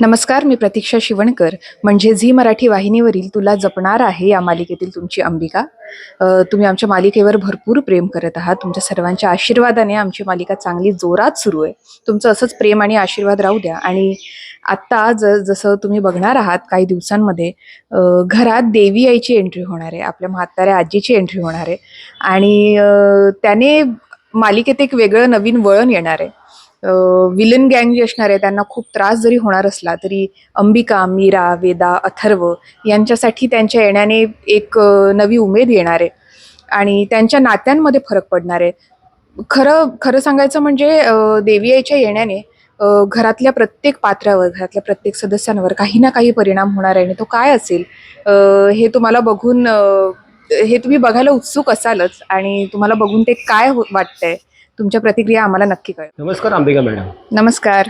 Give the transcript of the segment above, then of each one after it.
नमस्कार मी प्रतीक्षा शिवणकर. म्हणजे झी मराठी वाहिनीवरील तुला जपणार आहे या मालिकेतील तुमची अंबिका. तुम्ही आमच्या मालिकेवर भरपूर प्रेम करत आहात. तुमच्या सर्वांच्या आशीर्वादाने आमची मालिका चांगली जोरात सुरू आहे. तुमचं असंच प्रेम आणि आशीर्वाद राहू द्या. आणि आत्ता ज जसं तुम्ही बघणार आहात काही दिवसांमध्ये घरात देवी आईची एंट्री होणार आहे. आपल्या म्हाताऱ्या आजीची एंट्री होणार आहे. आणि त्याने मालिकेत एक वेगळं नवीन वळण येणार आहे. विलन गँग जी असणार आहे त्यांना खूप त्रास जरी होणार असला तरी अंबिका मीरा वेदा अथर्व यांच्यासाठी त्यांच्या येण्याने एक नवी उमेद येणार आहे. आणि त्यांच्या नात्यांमध्ये फरक पडणार आहे. खरं खरं सांगायचं म्हणजे देवी आईच्या येण्याने घरातल्या प्रत्येक पात्रावर घरातल्या प्रत्येक सदस्यांवर काही ना काही परिणाम होणार आहे. आणि तो काय असेल? हे तुम्हाला बघून हे तुम्ही बघायला उत्सुक असालच. आणि तुम्हाला बघून ते काय हो- वाटतंय? तुमच्या प्रतिक्रिया आम्हाला नक्की कळेल नमस्कार अंबिका मॅडम. नमस्कार.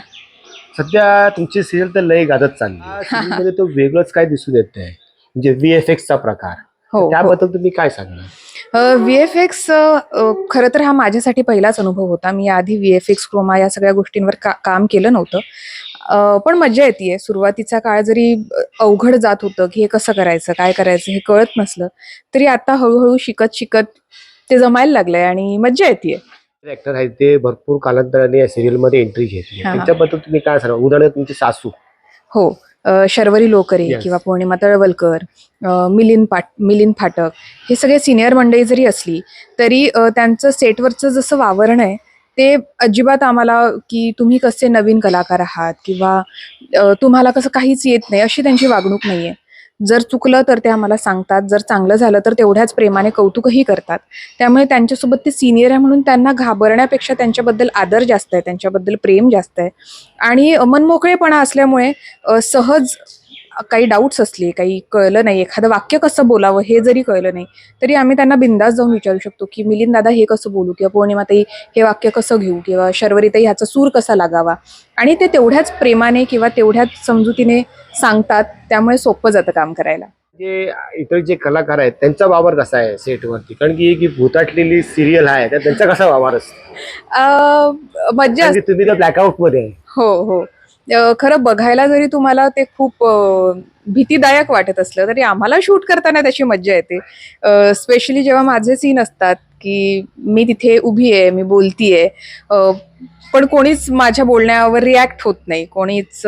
सध्या तुमची सिरियल तर लय गाजत चालली मध्ये तो वेगळंच काय दिसून येत आहे म्हणजे व्ही चा प्रकार. हो त्याबद्दल तुम्ही काय सांगणार? व्ही एफ एक्स खरं तर हा माझ्यासाठी पहिलाच अनुभव होता. मी आधी व्ही एफ एक्स क्रोमा या सगळ्या गोष्टींवर का काम केलं नव्हतं. पण मजा येते सुरुवातीचा काळ जरी अवघड जात होतं की हे कसं करायचं काय करायचं हे कळत नसलं तरी आता हळूहळू शिकत शिकत ते जमायला लागलंय आणि मजा येते ऍक्टर आहेत ते भरपूर कालांतराने या सिरियलमध्ये एंट्री घेतली हा. त्यांच्याबद्दल तुम्ही काय सांगा उदाहरणार्थ तुमची सासू हो अ, शर्वरी लोकरे Yes. किंवा पौर्णिमा तळवलकर अ, मिलिंद पाट मिलिंद फाटक हे सगळे सिनियर मंडळी जरी असली तरी अ, त्यांचं सेटवरचं जसं वावरण आहे ते अजिबात आम्हाला की तुम्ही कसे नवीन कलाकार आहात किंवा अ, तुम्हाला कसं काहीच येत नाही अशी त्यांची वागणूक नाहीये जर चुकलं तर ते आम्हाला सांगतात. जर चांगलं झालं तर तेवढ्याच प्रेमाने कौतुकही करतात. त्यामुळे त्यांच्यासोबत ते सिनियर आहे म्हणून त्यांना घाबरण्यापेक्षा त्यांच्याबद्दल आदर जास्त आहे. त्यांच्याबद्दल प्रेम जास्त आहे. आणि मनमोकळेपणा असल्यामुळे सहज काही डाऊट्स असले काही कळलं नाही एखादं वाक्य कसं बोलावं हे जरी कळलं नाही तरी आम्ही त्यांना बिंदास जाऊन विचारू शकतो की मिलिंद दादा हे कसं बोलू किंवा पौर्णिमाताई हे वाक्य कसं घेऊ किंवा शर्वरीताई ह्याचा सूर कसा लागावा. आणि ते तेवढ्याच प्रेमाने किंवा तेवढ्याच समजुतीने सांगतात त्यामुळे सोपं जातं काम करायला. जे इतर जे कलाकार आहेत त्यांचा वावर कसा आहे सेटवरती? कारण की ही भूताटलेली सिरियल आहे त्यांचा कसा वावर असतो? मज्जा तुम्ही तर ब्लॅकआउटमध्ये हो हो. खरं बघायला जरी तुम्हाला ते खूप भीतीदायक वाटत असलं तरी आम्हाला शूट करताना त्याची मज्जा येते. स्पेशली जेव्हा माझे सीन असतात की मी तिथे उभी आहे मी बोलतीये पण कोणीच माझ्या बोलण्यावर रिॲक्ट होत नाही. कोणीच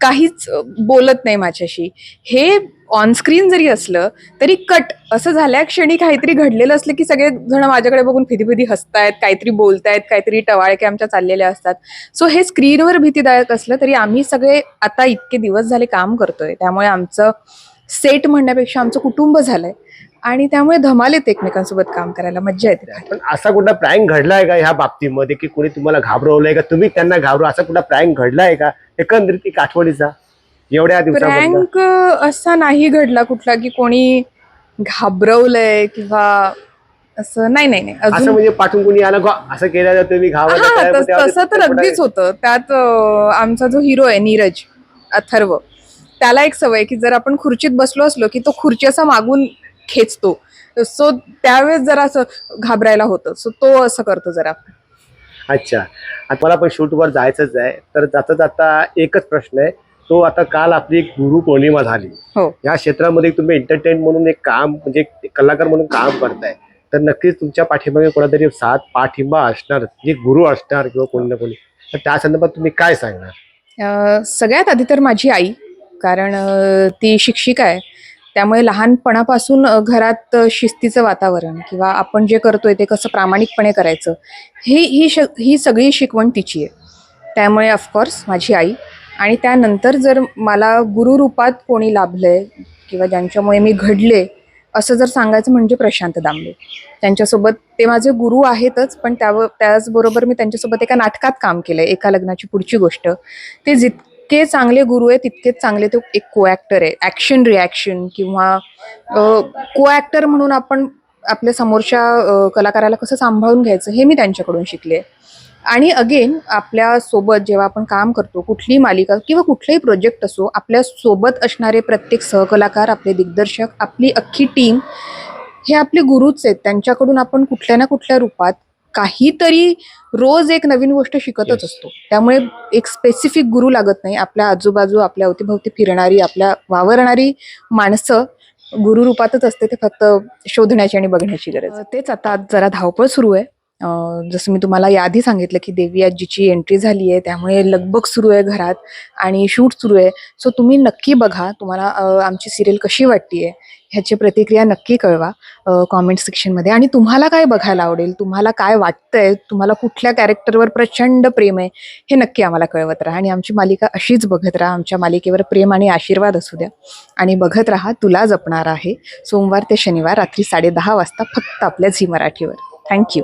काहीच बोलत नाही माझ्याशी. हे ऑनस्क्रीन जरी असलं तरी कट असं झाल्या क्षणी काहीतरी घडलेलं असलं की सगळे जण माझ्याकडे बघून फिदी फिदी हसतायत काहीतरी बोलतायत काहीतरी टवाळके आमच्या चाललेल्या असतात. सो हे स्क्रीनवर भीतीदायक असलं तरी आम्ही सगळे आता इतके दिवस झाले काम करतोय. त्यामुळे आमचं सेट म्हणण्यापेक्षा आमचं कुटुंब झालंय. आणि त्यामुळे धमाल येते एकमेकांसोबत काम करायला मज्जा येते पण असा कुठला प्रँक घडलाय का ह्या बाबतीमध्ये की कोणी तुम्हाला घाबरवलंय का? तुम्ही त्यांना घाबरू असा कुठला प्रँक घडलाय का? एकंदरीत एक आठवणीचा? एवढ्या प्रँक असा नाही घडला कुठला की कोणी घाबरवलंय किंवा असं नाही नाही नाही असं म्हणजे पाठून कोणी आलं असं केलं हा घाबरता तस- तर अगदीच होतं. त्यात आमचा जो हिरो आहे नीरज अथर्व त्याला एक सवय की जर आपण खुर्चीत बसलो असलो की तो खुर्ची असा मागून खेचतो. सो त्यावेळेस जरा असं घाबरायला होतं. सो तो असं करतो जरा. अच्छा. आता मला पण शूटवर जायचंच आहे. तर जाता जाता एकच प्रश्न आहे. तो आता काल आपली एक गुरु पौर्णिमा झाली. हो. या क्षेत्रामध्ये तुम्ही एंटरटेन म्हणून एक काम म्हणजे एक कलाकार म्हणून काम करताय. तर नक्कीच तुमच्या पाठीमागे कोणातरी साथ पाठिंबा असणार जे गुरु असणार किंवा कोणी ना कोणी. तर त्या संदर्भात तुम्ही काय सांगणार? अं, सगळ्यात आधी तर माझी आई कारण अं, ती शिक्षिका आहे. त्यामुळे लहानपणापासून घरात शिस्तीचं वातावरण किंवा आपण जे करतोय ते कसं प्रामाणिकपणे करायचं ही ही श ही सगळी शिकवण तिची आहे. त्यामुळे ऑफकोर्स माझी आई आणि त्यानंतर जर मला गुरुरूपात कोणी लाभलंय किंवा ज्यांच्यामुळे मी घडले असं जर सांगायचं म्हणजे प्रशांत दामले. त्यांच्यासोबत ते माझे गुरु आहेतच पण त्यावर त्याचबरोबर मी त्यांच्यासोबत एका नाटकात काम केलंय एका लग्नाची पुढची गोष्ट. ते जित जितके चांगले गुरु आहे तितकेच चांगले ते एक को ॲक्टर आहे. ॲक्शन रिॲक्शन किंवा को ॲक्टर म्हणून आपण आपल्या समोरच्या कलाकाराला कसं सांभाळून घ्यायचं हे मी त्यांच्याकडून शिकले. आणि अगेन आपल्यासोबत जेव्हा आपण काम करतो कुठलीही मालिका किंवा कुठलाही प्रोजेक्ट असो आपल्यासोबत असणारे प्रत्येक सहकलाकार आपले दिग्दर्शक आपली अख्खी टीम हे आपले गुरुच आहेत. त्यांच्याकडून आपण कुठल्या ना कुठल्या रूपात काहीतरी रोज एक नवीन गोष्ट शिकतच. असतो त्यामुळे एक स्पेसिफिक गुरु लागत नाही आपल्या आजूबाजू आपल्या अवतीभोवती फिरणारी आपल्या वावरणारी माणसं गुरु रूपातच असते ते फक्त शोधण्याची आणि बघण्याची गरज. तेच आता जरा धावपळ सुरू आहे जसं मी तुम्हाला याआधी सांगितलं की देवी आजीची एंट्री झाली आहे त्यामुळे लगबग सुरू आहे घरात आणि शूट सुरू आहे. सो तुम्ही नक्की बघा तुम्हाला आमची सिरियल कशी वाटतीये ह्याची प्रतिक्रिया नक्की कळवा कॉमेंट सेक्शनमध्ये आणि तुम्हाला काय बघायला आवडेल तुम्हाला काय वाटतंय तुम्हाला कुठल्या कॅरेक्टरवर प्रचंड प्रेम आहे हे नक्की आम्हाला कळवत राहा. आणि आमची मालिका अशीच बघत राहा आमच्या मालिकेवर प्रेम आणि आशीर्वाद असू द्या. आणि बघत राहा तुला जपणार आहे. सोमवार ते शनिवार रात्री साडेदहा वाजता फक्त आपल्या झी मराठीवर. थँक्यू